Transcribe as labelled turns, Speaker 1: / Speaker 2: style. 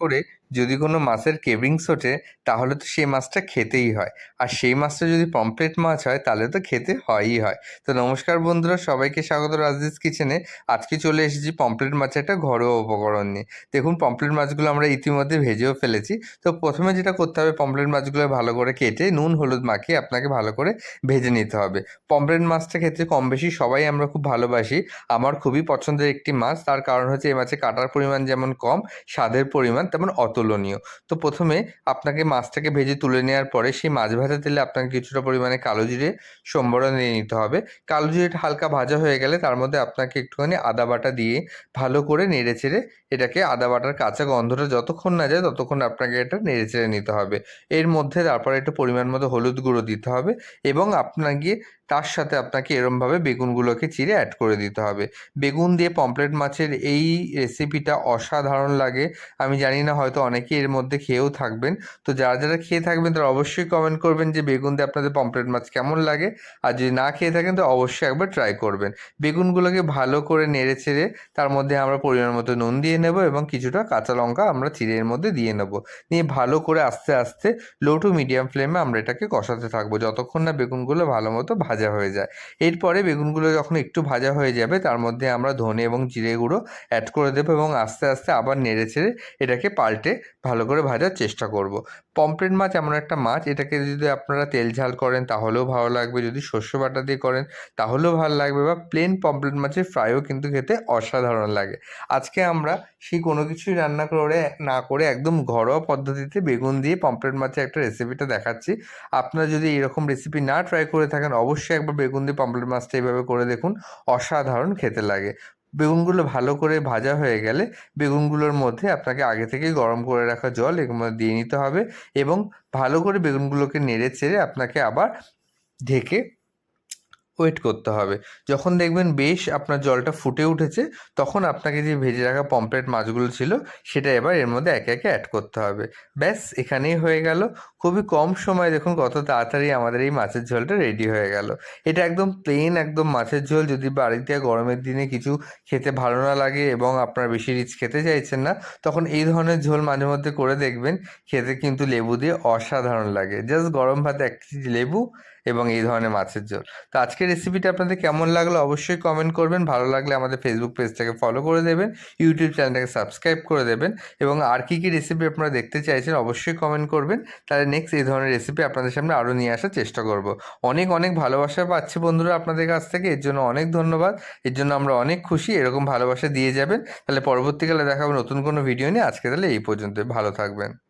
Speaker 1: করে যদি কোনো মাছের কেভিংস ওঠে, তাহলে তো সেই মাছটা খেতেই হয়। আর সেই মাছটা যদি পমফ্রেট মাছ হয়, তাহলে তো খেতে হয়ই হয়। তো নমস্কার বন্ধুরা, সবাইকে স্বাগত রাজদিস কিচেনে আজকে চলে এসেছি পমফ্রেট মাছের একটা ঘরোয়া উপকরণ নিয়ে। দেখুন পমফ্রেট মাছগুলো আমরা ইতিমধ্যে ভেজেও ফেলেছি। তো প্রথমে যেটা করতে হবে পমফ্রেট মাছগুলো ভালো করে কেটে নুন, হলুদ মাখিয়ে আপনাকে ভালো করে ভেজে নিতে হবে। পমফ্রেট মাছটা খেতে কম বেশি সবাই আমরা খুব ভালোবাসি। আমার খুবই পছন্দের একটি মাছ। তার কারণ হচ্ছে এই মাছে কাটার পরিমাণ যেমন কম, স্বাদের পরিমাণ তেমন অতুলনীয়। তো প্রথমে আপনাকে মাছটাকে ভেজে তুলে নেওয়ার পরে সেই মাছ ভাজা তেলে আপনাকে কিছুটা পরিমাণে কালো জিরে সম্বরণ নিয়ে নিতে হবে। কালো জিরেটা হালকা ভাজা হয়ে গেলে তার মধ্যে আপনাকে একটুখানি আদা বাটা দিয়ে ভালো করে নেড়ে চেড়ে এটাকে আদা বাটার কাঁচা গন্ধটা যতক্ষণ না যায় ততক্ষণ আপনাকে এটা নেড়ে চেড়ে নিতে হবে। এর মধ্যে তারপরে একটু পরিমাণ মতো হলুদ গুঁড়ো দিতে হবে এবং আপনাকে তার সাথে আপনাকে এরমভাবে বেগুনগুলোকে চিড়ে অ্যাড করে দিতে হবে। বেগুন দিয়ে পমফ্রেট মাছের এই রেসিপিটা অসাধারণ লাগে। আমি জানি না, হয়তো অনেকে এর মধ্যে খেয়েও থাকবেন। তো যারা যারা খেয়ে থাকবেন, তারা অবশ্যই কমেন্ট করবেন যে, বেগুন দিয়ে আপনাদের পমফ্রেট মাছ কেমন লাগে? আর যদি না খেয়ে থাকেন, তো অবশ্যই একবার ট্রাই করবেন। বেগুনগুলোকে ভালো করে নেড়ে ছেড়ে তার মধ্যে আমরা পরিমাণ মতো নুন দিয়ে নেব এবং কিছুটা কাঁচা লঙ্কা আমরা চিড়ের মধ্যে দিয়ে নেব। নিয়ে ভালো করে আস্তে আস্তে লো টু মিডিয়াম ফ্লেমে আমরা এটাকে কষাতে থাকব, যতক্ষণ না বেগুনগুলো ভালো মতো ভাজা হয়ে যায়। এরপরে বেগুনগুলো যখন একটু ভাজা হয়ে যাবে, তার মধ্যে আমরা ধনে এবং জিরে গুঁড়ো অ্যাড করে দেবো এবং আস্তে আস্তে আবার নেড়ে ছেড়ে এটাকে পাল্টে ভালো করে ভাজার চেষ্টা করব। পমফ্রেট মাছ এমন একটা মাছ, এটাকে যদি আপনারা তেল ঝাল করেন তাহলেও ভালো লাগবে। যদি শস্য বাটা দিয়ে করেন তাহলেও ভালো লাগবে বা প্লেন পমফ্রেট মাছের ফ্রাইও কিন্তু খেতে অসাধারণ লাগে। আজকে আমরা সেই কোনো কিছুই রান্না করে, না করে একদম ঘরোয়া পদ্ধতিতে বেগুন দিয়ে পমফ্রেট মাছের একটা রেসিপিটা দেখাচ্ছি। আপনারা যদি এরকম রেসিপি না ট্রাই করে থাকেন, অবশ্যই একবার বেগুন দিয়ে পমফ্রেট মাছটা এইভাবে করে দেখুন, অসাধারণ খেতে লাগে। বেগুনগুলো ভালো করে ভাজা হয়ে গেলে বেগুনগুলোর মধ্যে আপনাকে আগে থেকে গরম করে রাখা জল এগুলো দিয়ে নিতে হবে এবং ভালো করে বেগুনগুলোকে নেড়ে চেড়ে আপনাকে আবার ঢেকে ওয়েট করতে হবে। যখন দেখবেন বেশ আপনার জলটা ফুটে উঠেছে, তখন আপনাকে যে ভেজে রাখা পমফ্রেট মাছগুলো ছিল, সেটা এবার এর মধ্যে একে একে অ্যাড করতে হবে। ব্যাস, এখানেই হয়ে গেল। খুবই কম সময় দেখুন কত তাড়াতাড়ি আমাদের এই মাছের ঝোলটা রেডি হয়ে গেল। এটা একদম প্লেন একদম মাছের ঝোল, যদি বাড়িতে গরমের দিনে কিছু খেতে ভালো না লাগে এবং আপনার বেশি রিচ খেতে চাইছেন না, তখন এই ধরনের ঝোল মাঝে মধ্যে করে দেখবেন। খেতে কিন্তু লেবু দিয়ে অসাধারণ লাগে। জাস্ট গরম ভাতে এক কেজি লেবু এবং এই ধরনের মাছের ঝোল। তো আজকের রেসিপিটা আপনাদের কেমন লাগল অবশ্যই কমেন্ট করবেন। ভালো লাগলে আমাদের ফেসবুক পেজটাকে ফলো করে দেবেন ইউটিউব চ্যানেলটাকে সাবস্ক্রাইব করে দেবেন এবং আর কী কী রেসিপি আপনারা দেখতে চাইছেন অবশ্যই কমেন্ট করবেন। তাহলে নেক্সট এই ধরনের রেসিপি আপনাদের সামনে আরও নিয়ে আসার চেষ্টা করব। অনেক অনেক ভালোবাসা পাচ্ছি বন্ধুরা আপনাদের কাছ থেকে। এর জন্য অনেক ধন্যবাদ। এর জন্য আমরা অনেক খুশি। এরকম ভালোবাসা দিয়ে যাবেন। তাহলে পরবর্তীকালে দেখাবো নতুন কোনো ভিডিও নিয়ে। আজকে তাহলে এই পর্যন্ত ভালো থাকবেন।